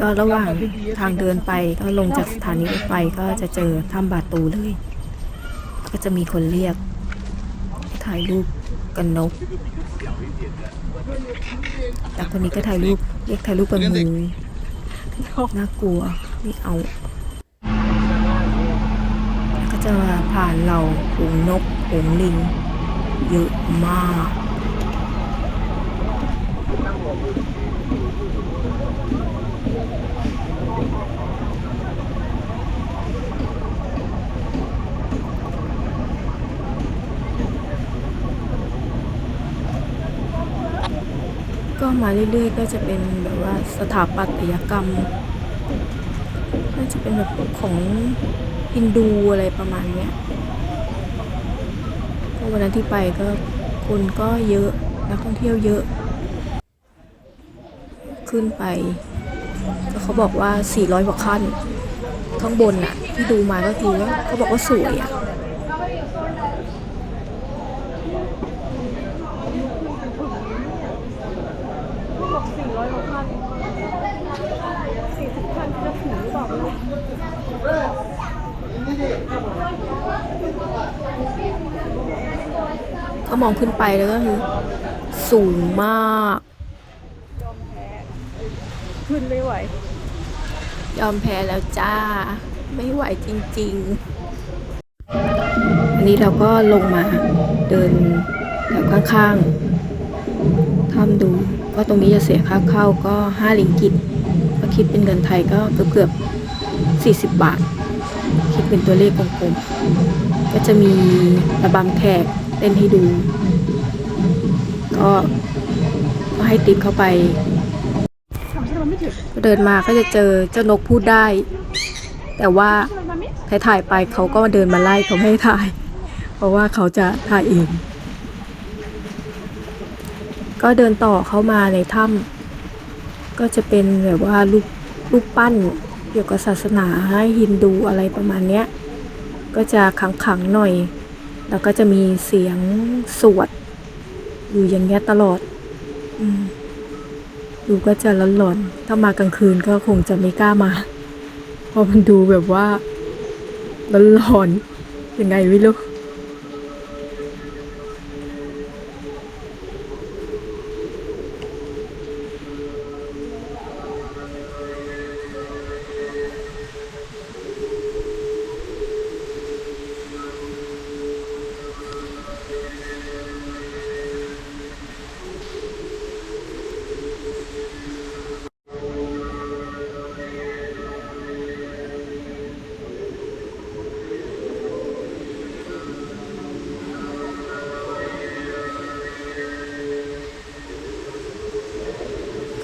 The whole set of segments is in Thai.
ก็ระหว่างทางเดินไปก็ลงจากสถานีรถไฟก็จะเจอถ้ำบาตูเลย ก็จะมีคนเรียกถ่ายรูปกันนกแต่คนนี้ก็ถ่ายรูปเรียกถ่ายรูปกับงูน่ากลัวไม่เอาแล้วก็จะผ่านเราหงนกหงลิง เยอะมาก ก็มาเรื่อยๆ ก็จะเป็นแบบว่าสถาปัตยกรรมน่าจะเป็นแบบของฮินดูอะไรประมาณเนี้ยก็วันนั้นที่ไปก็คนก็เยอะนักท่องเที่ยวเยอะ ขึ้นไป เขาบอกว่า 400กว่าขั้น ข้างบนน่ะที่ดูมาก็คือว่าเขาบอกว่าสวยอะบอกสี่ร้อยกว่าพันสี่สิบพันจะถึงหรือเปล่าไม่รู้ก็มองขึ้นไปแล้วก็คือสูงมาก ขึ้นไม่ไหว ยอมแพ้แล้วจ้า ไม่ไหวจริง ๆ อันนี้เราก็ลงมาเดินแถวข้างๆทำดูก็ตรงนี้จะเสียค่าเข้าก็ 5 ลิงกิตก็คิดเป็นเงินไทยก็เกือบๆ40 บาท คิดเป็นตัวเลขกลมๆ ก็จะมีระบำแขกเต้นให้ดู ก็ก็ให้ติปเข้าไป เดินมาก็จะเจอเจ้านกพูดได้ แต่ว่าฉันมันไม่ถ่ายไปเขาก็เดินมาไล่เขาไม่ถ่าย เพราะว่าเขาจะถ่ายเอง ก็เดินต่อเข้ามาในถ้ำก็จะเป็นแบบว่ารูปรูปปั้นเกี่ยวกับศาสนาฮินดูอะไรประมาณเนี้ย ก็จะขังๆหน่อย แล้วก็จะมีเสียงสวด อยู่อย่างเงี้ยตลอด อืม ดูก็จะร้อนๆถ้ามากลางคืนก็คงจะไม่กล้ามา เพราะมันดูแบบว่าร้อนๆยังไงไม่รู้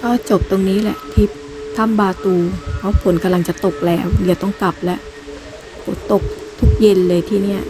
ก็จบตรงนี้แหละทิปถ้ำบาตูเพราะฝนกำลังจะตกแล้วเดี๋ยวต้องกลับแล้วฝนตกทุกเย็นเลยที่เนี่ย